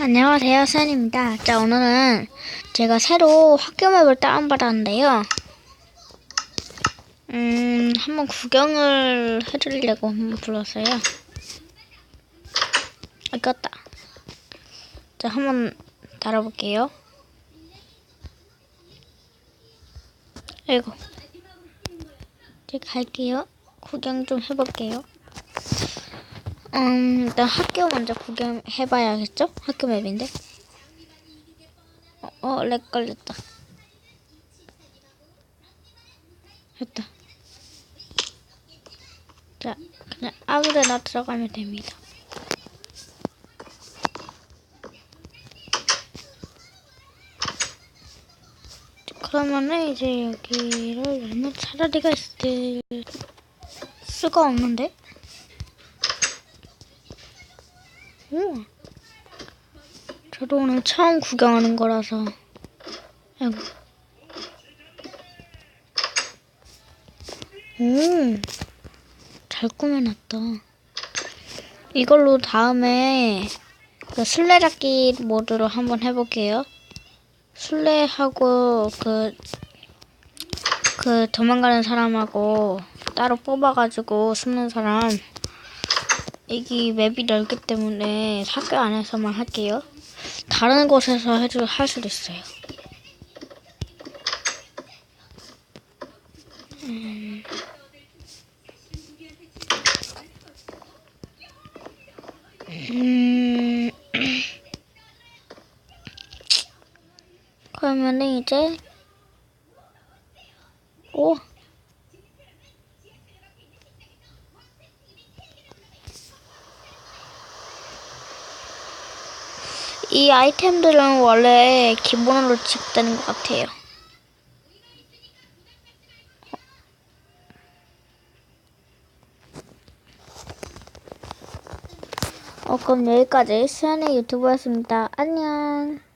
안녕하세요, 수현입니다. 자, 오늘은 제가 새로 학교 맵을 다운받았는데요. 음, 한번 구경을 해드리려고 한번 불렀어요. 아, 껐다. 자, 한번 달아볼게요. 아이고. 이제 갈게요. 구경 좀 해볼게요. 음, 일단 학교 먼저 구경해봐야겠죠? 학교 맵인데. 어, 어, 렉 걸렸다. 됐다. 자, 그냥 아무데나 들어가면 됩니다. 그러면은 이제 여기를 열면 차라리가 있을 수가 없는데? 오. 저도 오늘 처음 구경하는 거라서. 아이고. 오. 잘 꾸며놨다. 이걸로 다음에 그 술래잡기 모드로 한번 해볼게요. 술래하고 그, 그 도망가는 사람하고 따로 뽑아가지고 숨는 사람 여기 맵이 넓기 때문에 학교 안에서만 할게요. 다른 곳에서 해도 할 수도 있어요. 음. 음. 그러면은 이제 오 이 아이템들은 원래 기본으로 지급되는 것 같아요. 어, 그럼 여기까지 수연의 유튜브였습니다. 안녕.